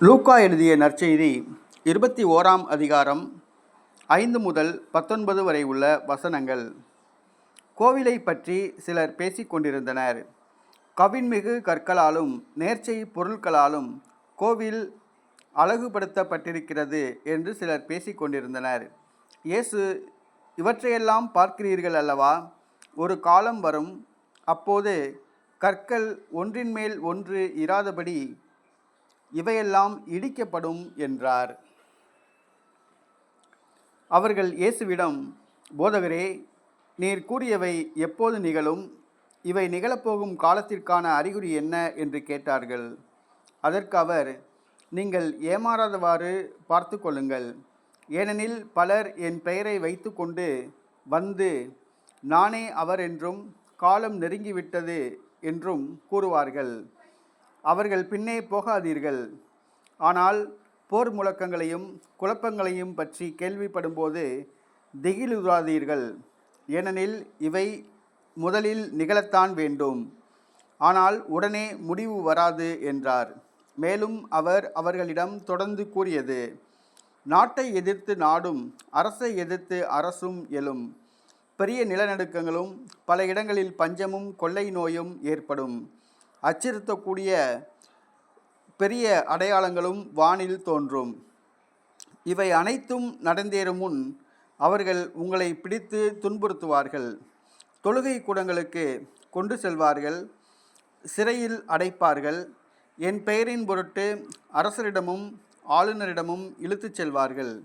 லூக்கா எழுதிய நற்செய்தி இருபத்தி ஓராம் அதிகாரம் ஐந்து முதல் பத்தொன்பது வரை உள்ள வசனங்கள். கோவிலை பற்றி சிலர் பேசிக்கொண்டிருந்தனர் கவின்மிகு கற்களாலும் நேர்ச்சை பொருட்களாலும் கோவில் அழகுபடுத்தப்பட்டிருக்கிறது என்று சிலர் பேசிக்கொண்டிருந்தனர் இயேசு இவற்றையெல்லாம் பார்க்கிறீர்கள் அல்லவா? ஒரு காலம் வரும் அப்போது கற்கள் ஒன்றின் மேல் ஒன்று இராதபடி இவையெல்லாம் இடிக்கப்படும் என்றார். அவர்கள் இயேசுவிடம் போதகரே நீர் கூறியவை எப்போது நிகழும்? இவை நிகழப்போகும் காலத்திற்கான அறிகுறி என்ன? என்று கேட்டார்கள். அதற்கு அவர் நீங்கள் ஏமாறாதவாறு பார்த்து கொள்ளுங்கள். ஏனெனில் பலர் என் பெயரை வைத்துக்கொண்டு வந்து நானே அவர் என்றும் காலம் நெருங்கிவிட்டது என்றும் கூறுவார்கள். அவர்கள் பின்னே போகாதீர்கள். ஆனால் போர் முழக்கங்களையும் குழப்பங்களையும் பற்றி கேள்விப்படும்போது திகிலுறாதீர்கள். ஏனெனில் இவை முதலில் நிகழத்தான் வேண்டும். ஆனால் உடனே முடிவு வராது என்றார். மேலும் அவர் அவர்களிடம் தொடர்ந்து கூறியது நாட்டை எதிர்த்து நாடும் அரசை எதிர்த்து அரசும் எழும். பெரிய நிலநடுக்கங்களும் பல இடங்களில் பஞ்சமும் கொள்ளை நோயும் ஏற்படும். அச்சுறுத்தக்கூடிய பெரிய அடையாளங்களும் வானில் தோன்றும். இவை அனைத்தும் நடந்தேறும் முன் அவர்கள் உங்களை பிடித்து துன்புறுத்துவார்கள். தொழுகை கூடங்களுக்கு கொண்டு செல்வார்கள். சிறையில் அடைப்பார்கள். என் பெயரின் பொருட்டு அரசரிடமும் ஆளுநரிடமும் இழுத்துச் செல்வார்கள்.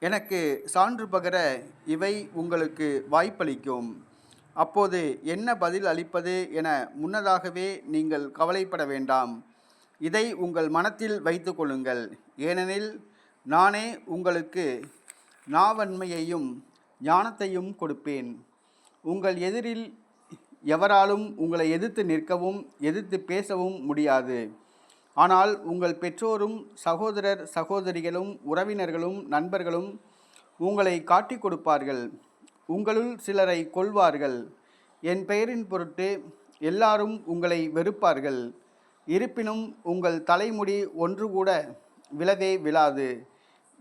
எனக்கு சான்று பகர இவை உங்களுக்கு வாய்ப்பளிக்கும். அப்போது என்ன பதில் அளிப்பது என முன்னதாகவே நீங்கள் கவலைப்பட வேண்டாம். இதை உங்கள் மனத்தில் வைத்து கொள்ளுங்கள். ஏனெனில் நானே உங்களுக்கு நாவன்மையையும் ஞானத்தையும் கொடுப்பேன். உங்கள் எதிரில் எவராலும் உங்களை எதிர்த்து நிற்கவும் எதிர்த்து பேசவும் முடியாது. ஆனால் உங்கள் பெற்றோரும் சகோதரர் சகோதரிகளும் உறவினர்களும் நண்பர்களும் உங்களை காட்டிக் கொடுப்பார்கள். உங்களுள் சிலரை கொல்வார்கள் என் பெயரின் பொருட்டு எல்லாரும் உங்களை வெறுப்பார்கள். இருப்பினும் உங்கள் தலைமுடி ஒன்று கூட விழவே விழாது.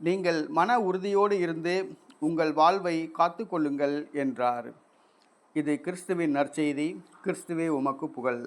நீங்கள் மன உறுதியோடு இருந்து உங்கள் வாழ்வை காத்து கொள்ளுங்கள் என்றார். இது கிறிஸ்துவின் நற்செய்தி. கிறிஸ்துவே உமக்கு புகழ்.